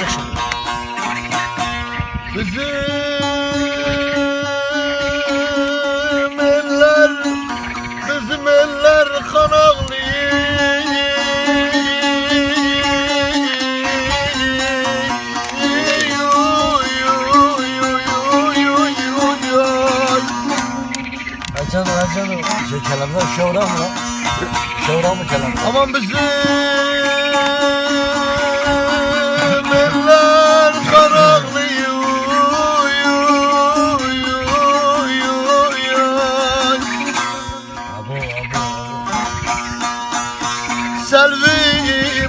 başla. Bizim eller, bizim eller kan ağlıyor. Ha canım ha canım. Şey kelamdan şovra mı lan? Şovra mı kelam? Aman bizim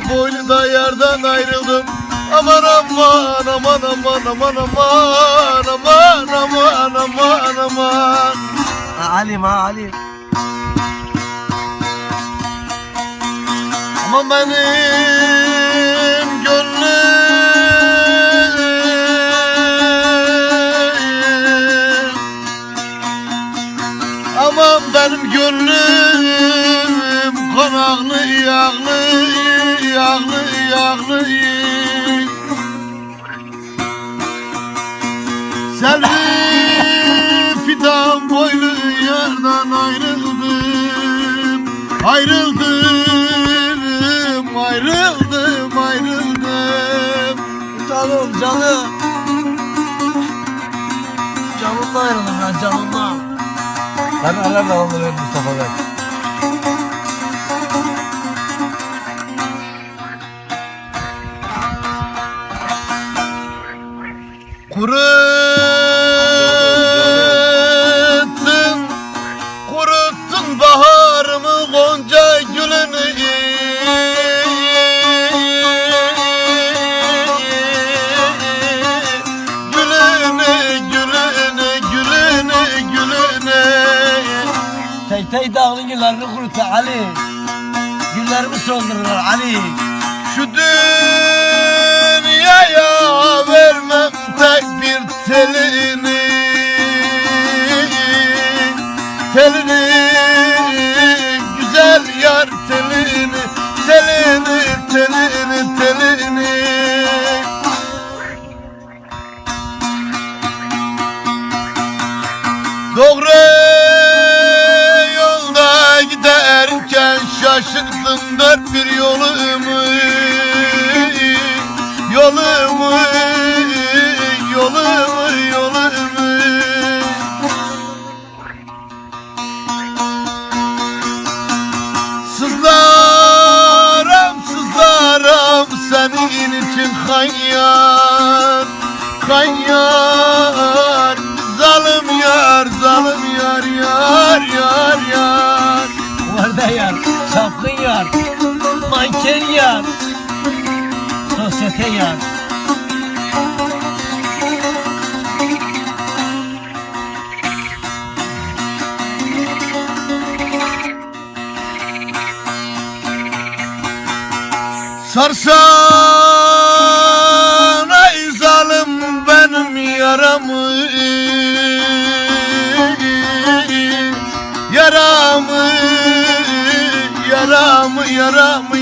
Selvi boynunda yerden ayrıldım. Aman aman aman aman aman aman aman aman aman aman. Alim Alim. Aman benim gönlüm. Aman benim gönlüm Konaklı yağlı yağlı yağlı Selvi fidan boylu yerden ayrıldım Ayrıldım, ayrıldım, ayrıldım Canım canım. Canımla ayrıldım ben canımla. Ben arar da onları Mustafa Bey. Kuruttun, kuruttun baharımı gonca gülünü Gülünü, gülünü, gülünü, gülünü Tek tek dağının güllerini kuruttu Ali. Güllerimi soldururlar Ali. Şu dünyaya vermem telini Telini güzel yar telini Telini telini telini. Doğru yolda giderken şaşırdım dört bir yolumu Yolumu, Hayyar, zalim yar, zalim yar, yar, yar, yar Varda yar, çapkın yar, manken yar, sosyete yar. Sarsan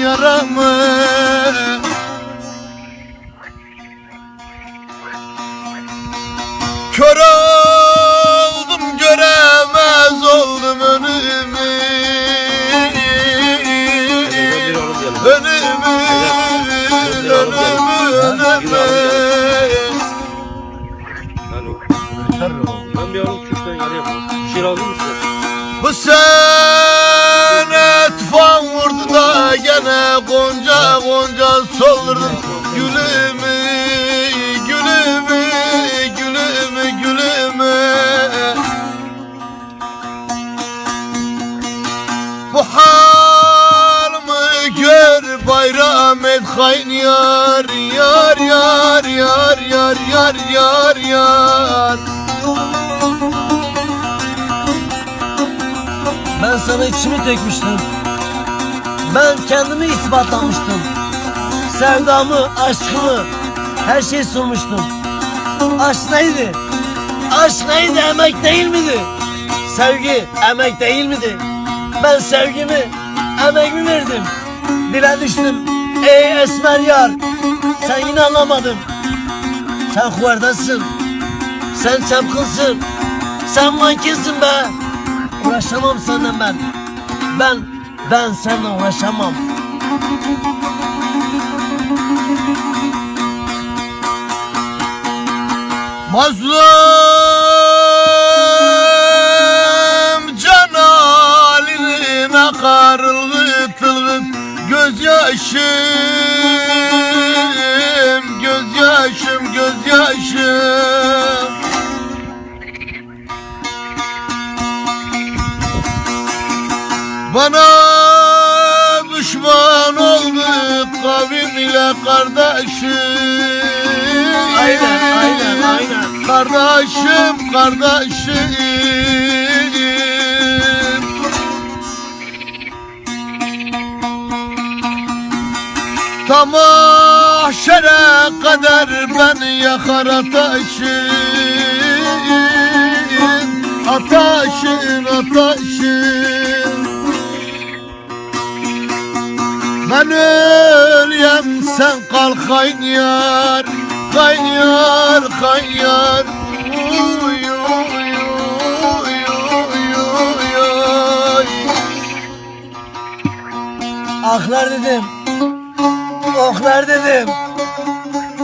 yaramı, Kör oldum göremez oldum önümü Önümü, önümü, önümü. Yeter o. Ben bir arım Kürt'ten yarı yapalım. Bir şey lazım mı size? Bu sene soldurdun Gülümü, gülümü, gülümü, gülümü Bu halımı gör bayram et hain yar Yar yar yar yar yar yar yar Ben sana içimi dökmüştüm. Ben kendimi ispatlamıştım. Sevdamı, aşkımı, her şeyi sunmuştum. Aşk neydi? Aşk neydi? Emek değil miydi? Sevgi emek değil miydi? Ben sevgimi, emeğimi verdim. Dile düştüm. Ey esmer yar, Sen yine anlamadın. Sen kuvardasın. Sen çapkınsın. Sen mankensin be. Uğraşamam senden ben. Ben, ben seninle uğraşamam. Mazlum can haline akar ılgıt ılgıt Gözyaşım, gözyaşım, gözyaşım. Bana düşman oldu kavim ile kardeşim Aynen, aynen, aynen. Kardeşim, kardeşim. Tam mahşere kadar ben yakar ateşin Ateşin, ateşin Ben ölüyem sen kal kaynıyor Uy, uy. Aklar dedim. Oklar dedim.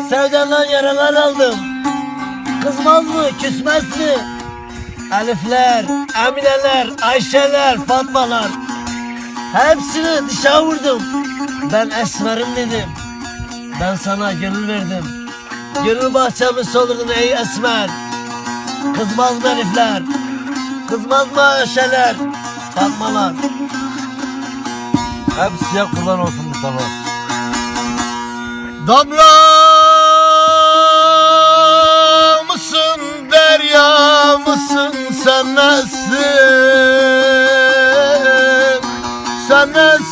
Sevdandan yaralar aldım. Kızmaz mı, küsmez mi? Elifler, Emineler, Ayşeler, Fatmalar. Hepsini dışa vurdum. Ben esmerim dedim. Ben sana gönül verdim. Gönül bahçemi solurdun ey esmer. Kızmaz mı Elifler? Kızmaz mı Ayşeler? Fatmalar. Hepsiye kurban olsun Mustafa. Damla mısın, derya mısın, sen nesin? Sen nesin,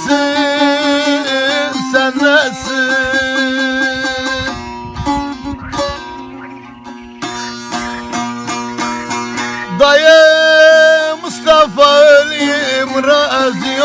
Dayı